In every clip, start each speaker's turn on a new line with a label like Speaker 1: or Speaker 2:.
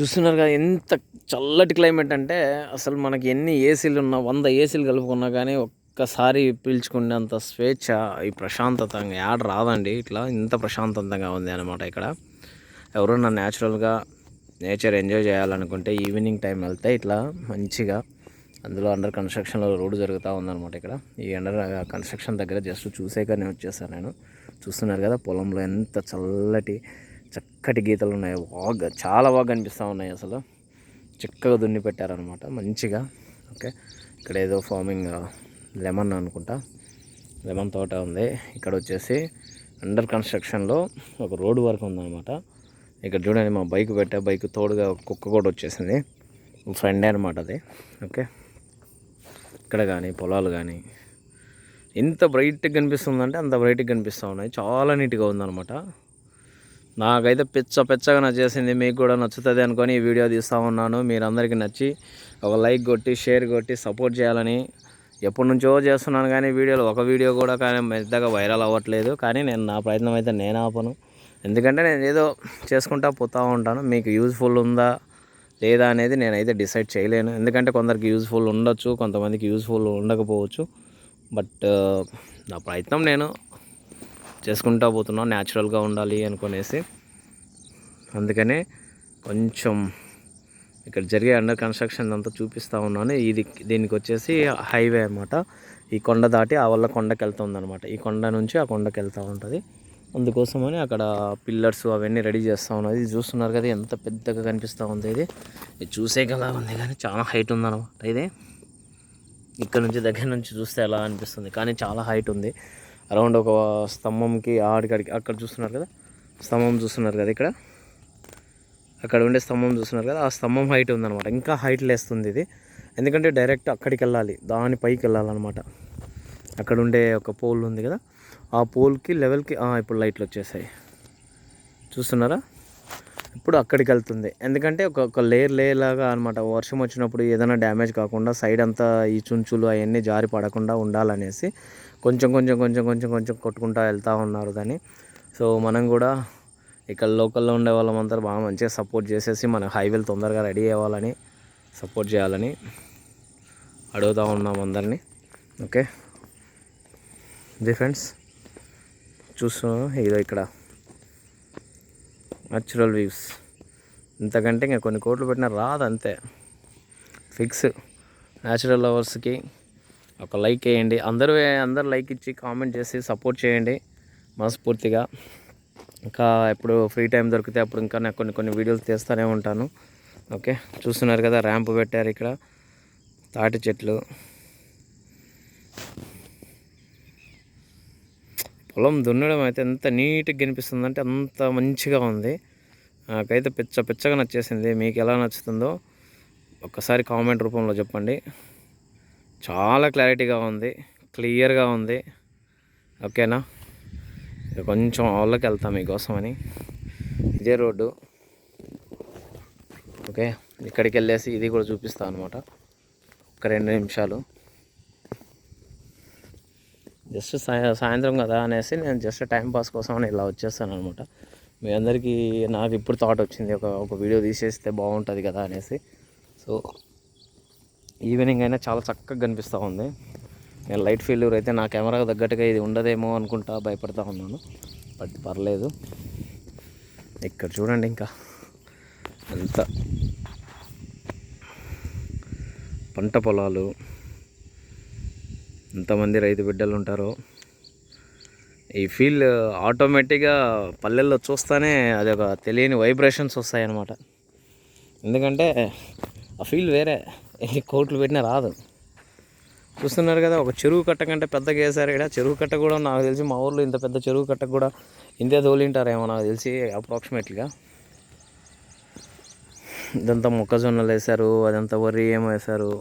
Speaker 1: చూస్తున్నారు కదా ఎంత చల్లటి క్లైమేట్ అంటే అసలు మనకి ఎన్ని ఏసీలు ఉన్నా వంద ఏసీలు కలుపుకున్నా కానీ ఒక్కసారి పీల్చుకునేంత స్వేచ్ఛ ఈ ప్రశాంతత యాడ్ రాదండి. ఇట్లా ఇంత ప్రశాంతంగా ఉంది అనమాట ఇక్కడ. ఎవరన్నా న్యాచురల్గా నేచర్ ఎంజాయ్ చేయాలనుకుంటే ఈవినింగ్ టైం వెళ్తే ఇట్లా మంచిగా అందులో అండర్ కన్స్ట్రక్షన్లో రోడ్డు జరుగుతూ ఉందన్నమాట ఇక్కడ. ఈ అండర్ కన్స్ట్రక్షన్ దగ్గర జస్ట్ చూసేకనే వచ్చేసాను నేను. చూస్తున్నారు కదా పొలంలో ఎంత చల్లటి చక్కటి గీతలు ఉన్నాయి. బాగా చాలా బాగా కనిపిస్తూ ఉన్నాయి అసలు. చక్కగా దున్ని పెట్టారనమాట మంచిగా. ఓకే. ఇక్కడ ఏదో ఫార్మింగ్ లెమన్ అనుకుంటా. లెమన్ తోట ఉంది. ఇక్కడ వచ్చేసి అండర్ కన్స్ట్రక్షన్లో ఒక రోడ్డు వర్క్ ఉందన్నమాట. ఇక్కడ చూడండి మా బైక్ పెట్టా బైక్ తోడుగా కుక్క కూడా వచ్చేసింది. ఫ్రెండ్ అనమాట అది. ఓకే. ఇక్కడ కానీ పొలాలు కానీ ఎంత బ్రైట్గా కనిపిస్తుందంటే అంత బ్రైట్గా కనిపిస్తూ ఉన్నాయి. చాలా నీట్గా ఉందన్నమాట. నాకైతే పిచ్చ పిచ్చగా నచ్చేసింది మీకు కూడా నచ్చుతుంది అనుకొని ఈ వీడియో తీస్తూ ఉన్నాను. మీరందరికీ నచ్చి ఒక లైక్ కొట్టి షేర్ కొట్టి సపోర్ట్ చేయాలని ఎప్పటి నుంచో చేస్తున్నాను కానీ వీడియోలు ఒక వీడియో కూడా కానీ పెద్దగా వైరల్ అవ్వట్లేదు. కానీ నేను నా ప్రయత్నం అయితే నేను ఆపను. ఎందుకంటే నేను ఏదో చేసుకుంటా పోతూ ఉంటాను. మీకు యూజ్ఫుల్ ఉందా లేదా అనేది నేనైతే డిసైడ్ చేయలేను. ఎందుకంటే కొందరికి యూజ్ఫుల్ ఉండొచ్చు కొంతమందికి యూజ్ఫుల్ ఉండకపోవచ్చు. బట్ uh, నా ప్రయత్నం నేను చేసుకుంటా పోతున్నాం న్యాచురల్గా ఉండాలి అనుకునేసి. అందుకనే కొంచెం ఇక్కడ జరిగే అండర్ కన్స్ట్రక్షన్ అంతా చూపిస్తూ ఉన్నాను. ఇది దీనికి వచ్చేసి హైవే అనమాట ఈ కొండ దాటి ఆ వల్ల కొండకి వెళ్తుంది అనమాట ఈ కొండ నుంచి ఆ కొండకి వెళ్తూ ఉంటుంది. అందుకోసమని అక్కడ పిల్లర్స్ అవన్నీ రెడీ చేస్తూ ఉన్నది ఇది చూస్తున్నారు కదా ఎంత పెద్దగా కనిపిస్తూ ఉంది ఇది. ఇది చూసే కదా ఉంది కానీ చాలా హైట్ ఉందన్నమాట ఇది. ఇక్కడ నుంచి దగ్గర నుంచి చూస్తే ఎలా అనిపిస్తుంది. కానీ చాలా హైట్ ఉంది. అరౌండ్ ఒక స్తంభంకి ఆడికాడికి అక్కడ చూస్తున్నారు కదా? స్తంభం చూస్తున్నారు కదా ఇక్కడ? అక్కడ ఉండే స్తంభం చూస్తున్నారు కదా? ఆ స్తంభం హైట్ ఉందన్నమాట. ఇంకా హైట్ లేస్తుంది ఇది. ఎందుకంటే డైరెక్ట్ అక్కడికి వెళ్ళాలి. దాని పైకి వెళ్ళాలన్నమాట. అక్కడ ఉండే ఒక పోల్ ఉంది కదా? ఆ పోల్కి లెవెల్కి ఇప్పుడు లైట్లు వచ్చేసాయి. చూస్తున్నారా? ఇప్పుడు అక్కడికి వెళ్తుంది. ఎందుకంటే ఒక ఒక లేయర్ లేయర్ లాగా అనమాట వర్షం వచ్చినప్పుడు ఏదైనా డ్యామేజ్ కాకుండా సైడ్ అంతా ఈ చుంచులు అవన్నీ జారి పడకుండా ఉండాలనేసి కొంచెం కొంచెం కొంచెం కొంచెం కొంచెం కొట్టుకుంటూ వెళ్తూ ఉన్నారు కానీ. సో మనం కూడా ఇక్కడ లోకల్లో ఉండే వాళ్ళమంతా బాగా మంచిగా సపోర్ట్ చేసేసి మన హైవేలు తొందరగా రెడీ అవ్వాలని సపోర్ట్ చేయాలని అడుగుతూ ఉన్నాం అందరినీ. ఓకే? ఇది ఫ్రెండ్స్ చూస్తున్నాం ఇదో ఇక్కడ. న్యాచురల్ వ్యూస్ ఇంతకంటే ఇంకా కొన్ని కోట్లు పెట్టినా రాదు అంతే ఫిక్స్ న్యాచురల్ లవర్స్కి ఒక లైక్ వేయండి. అందరూ అందరు లైక్ ఇచ్చి కామెంట్ చేసి సపోర్ట్ చేయండి. మనస్ఫూర్తిగా. ఇంకా ఎప్పుడు ఫ్రీ టైం దొరికితే అప్పుడు ఇంకా నేను కొన్ని కొన్ని వీడియోలు తీస్తూనే ఉంటాను. ఓకే? చూస్తున్నారు కదా ర్యాంప్ పెట్టారు ఇక్కడ. తాటి చెట్లు. పొలం దున్నడం అయితే ఎంత నీట్గా కనిపిస్తుంది అంటే అంత మంచిగా ఉంది. నాకైతే పిచ్చ పిచ్చగా నచ్చేసింది. మీకు ఎలా నచ్చుతుందో ఒక్కసారి కామెంట్ రూపంలో చెప్పండి. చాలా క్లారిటీగా ఉంది క్లియర్గా ఉంది. ఓకేనా? కొంచెం వాళ్ళకి వెళ్తాం మీకోసమని. ఇదే రోడ్డు. ఓకే? ఇక్కడికి వెళ్ళేసి ఇది కూడా చూపిస్తాను అనమాట ఒక రెండు నిమిషాలు. జస్ట్ సాయంత్రం కదా అనేసి నేను జస్ట్ టైంపాస్ కోసం అని ఇలా వచ్చేస్తాను అనమాట మీ అందరికీ నాకు ఇప్పుడు థాట్ వచ్చింది ఒక ఒక వీడియో తీసేస్తే బాగుంటుంది కదా అనేసి. సో ఈవినింగ్ అయినా చాలా చక్కగా కనిపిస్తూ ఉంది. నేను లైట్ ఫెయిల్యూర్ అయితే నా కెమెరాకు తగ్గట్టుగా ఇది ఉండదేమో అనుకుంటా భయపడతా ఉన్నాను. బట్ పర్లేదు. ఇక్కడ చూడండి ఇంకా. అంత పంట పొలాలు. ఎంతమంది రైతు బిడ్డలు ఉంటారో. ఈ ఫీల్ ఆటోమేటిక్గా పల్లెల్లో చూస్తేనే అది ఒక తెలియని వైబ్రేషన్స్ వస్తాయన్నమాట. ఎందుకంటే ఆ ఫీల్ వేరే. ఎన్ని కోట్లు పెట్టినా రాదు. చూస్తున్నారు కదా ఒక చెరువు కట్ట కంటే పెద్దగా వేసారు ఇక్కడ చెరువు కట్ట కూడా నాకు తెలిసి మా ఊర్లో ఇంత పెద్ద చెరువు కట్ట కూడా ఇంతే తోలింటారేమో నాకు తెలిసి అప్రాక్సిమేట్లీగా ఇదంతా మొక్కజొన్నలు వేశారు అదంతా వరి ఏమో వేశారు.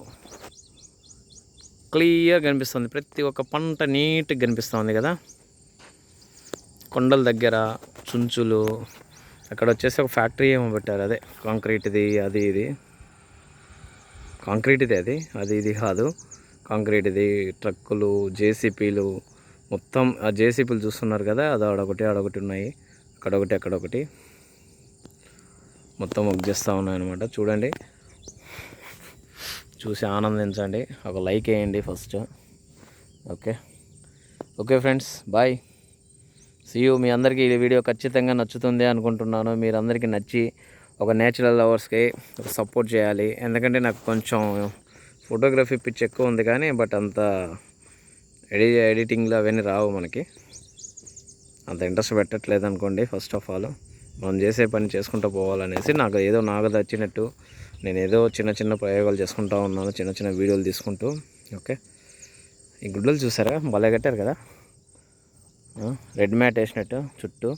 Speaker 1: క్లియర్ కనిపిస్తుంది. ప్రతి ఒక్క పంట నీట్గా కనిపిస్తుంది కదా. కొండల దగ్గర చుంచులు అక్కడ వచ్చేసి ఒక ఫ్యాక్టరీ ఏమో పెట్టారు అదే కాంక్రీట్ది అది ఇది. కాంక్రీట్ది అది. అది ఇది కాదు. కాంక్రీట్ది ట్రక్కులు జేసీపీలు మొత్తం ఆ జేసీపీలు చూస్తున్నారు కదా అది ఆడొకటి ఆడొకటి ఉన్నాయి. అక్కడొకటి అక్కడొకటి. మొత్తం వర్క్ చేస్తూ ఉన్నాయనమాట చూడండి. చూసి ఆనందించండి. ఒక లైక్ వేయండి first. Okay. Okay friends bye. You మీ అందరికీ ఈ వీడియో ఖచ్చితంగా నచ్చుతుంది అనుకుంటున్నాను. మీరందరికీ నచ్చి ఒక నేచురల్ లవర్స్కి ఒక సపోర్ట్ చేయాలి. ఎందుకంటే నాకు కొంచెం ఫోటోగ్రఫీ పిచ్ ఎక్కువ ఉంది కానీ బట్ అంత ఎడి ఎడిటింగ్లో అవన్నీ రావు మనకి. అంత ఇంట్రెస్ట్ పెట్టట్లేదు అనుకోండి ఫస్ట్ ఆఫ్ ఆల్ మనం చేసే పని చేసుకుంటూ పోవాలనేసి నాకు ఏదో నాకు నచ్చినట్టు నేను ఏదో చిన్న చిన్న ప్రయోగాలు చేసుకుంటూ ఉన్నాను చిన్న చిన్న వీడియోలు తీసుకుంటూ. ఓకే? ఈ గుడ్డలు చూసారా? భలే కట్టారు కదా? రెడ్ మ్యాట్ వేసినట్టు చుట్టూ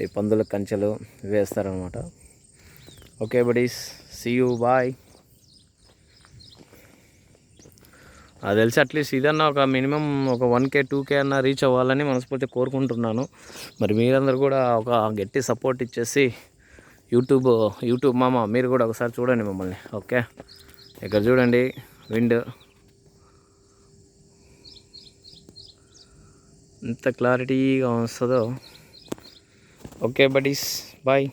Speaker 1: ఈ పందుల కంచెలు ఇవి వేస్తారనమాట okay buddies see you bye అది తెలిసి అట్లీస్ట్ ఇదన్నా ఒక మినిమం ఒక వన్ కే టూ కే అన్న రీచ్ అవ్వాలని మనస్ఫూర్తి కోరుకుంటున్నాను. మరి మీరందరూ కూడా ఒక గట్టి సపోర్ట్ ఇచ్చేసి యూట్యూబ్ యూట్యూబ్ మామ మీరు కూడా ఒకసారి చూడండి మమ్మల్ని. ఓకే ఇక్కడ చూడండి విండ్. ఎంత క్లారిటీగా వస్తుందో. Okay buddies bye